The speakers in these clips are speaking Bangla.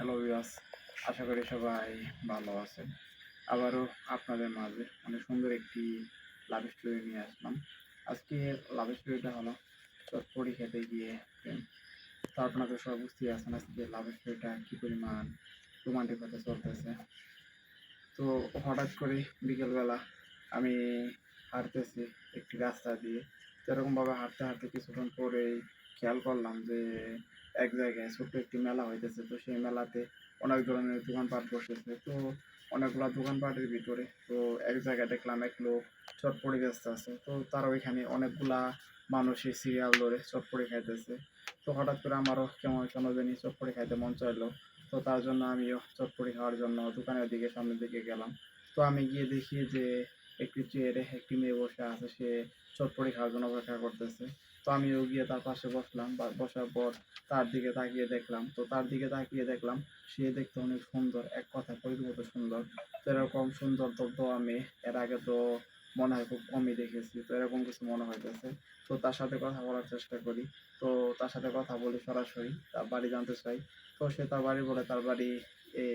হ্যালো ভিউয়ার্স আশা করি সবাই ভালো আছেন। আবারও আপনাদের মাঝে অনেক সুন্দর একটি লাভ স্টোরি নিয়ে আসলাম। আজকে লাভ স্টোরিটা হলো চটপড়ি খেতে গিয়ে। তো আপনারা তো সব বুঝতেই আছেন আজকে লাভ স্টোরিটা কী পরিমাণ রোমান্টিক হতে চলতেছে। তো হঠাৎ করে বিকেলবেলা আমি হাঁটতেছি একটি রাস্তা দিয়ে। তো এরকমভাবে হাঁটতে হাঁটতে কিছুক্ষণ পরেই খেয়াল করলাম যে এক জায়গায় ছোট্ট একটি মেলা হইতেছে, তো সেই মেলাতে অনেক ধরনের দোকানপাট বসেছে, তো অনেকগুলা দোকানপাটের ভিতরে, তো এক জায়গায় দেখলাম এক লোক চটপড়ি ব্যস্ত আছে তো তার ওইখানে অনেকগুলা মানুষের সিরিয়াল ধরে চটপড়ি খাইতেছে, তো হঠাৎ করে আমারও কেমন কেন জানি চটপড়ি খাইতে মন চাইলো, তো তার জন্য আমিও চটপড়ি খাওয়ার জন্য দোকানের দিকে সামনের দিকে গেলাম, তো আমি গিয়ে দেখি যে একটি চেয়ারে একটি মেয়ে বসে আছে, সে চটপড়ি খাওয়ার জন্য অপেক্ষা করতেছে। তো আমিও গিয়ে তার পাশে বসলাম বসার পর তার দিকে তাকিয়ে দেখলাম। তো তার দিকে তাকিয়ে দেখলাম, সে দেখতে অনেক সুন্দর, এক কথা পরিণত সুন্দর। তো এরকম সুন্দর তো আমি এর আগে তো মনে হয় খুব কমই দেখেছি, তো এরকম কিছু মনে হইতেছে। তো তার সাথে কথা বলার চেষ্টা করি। তো তার সাথে কথা বলি সরাসরি, তার বাড়ি জানতে চাই। তো সে তার বাড়ি বলে, তার বাড়ি এই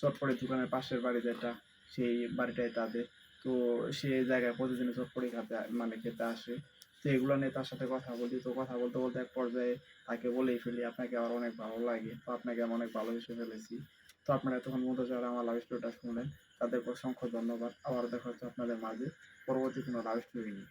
চটপড়ি দোকানের পাশের বাড়ি যেটা, সেই বাড়িটাই তাদের। তো সে জায়গায় প্রতিদিন চটপটি খাতে মানে খেতে আসে। তো এগুলো নিয়ে তার সাথে কথা বলি তো কথা বলতে বলতে এক পর্যায়ে তাকে বলেই ফেলি, আপনাকে আমার অনেক ভালো লাগে, তো আপনাকে আমি অনেক ভালো হিসেবে ফেলেছি। তো আপনারা এতক্ষণ মতো যারা আমার লাভ স্টোরিটা শুনলেন। তাদেরকে অসংখ্য ধন্যবাদ। আবার দেখা হচ্ছে আপনাদের মাঝে। পরবর্তী কোনো লাভ স্টোরি নিয়ে।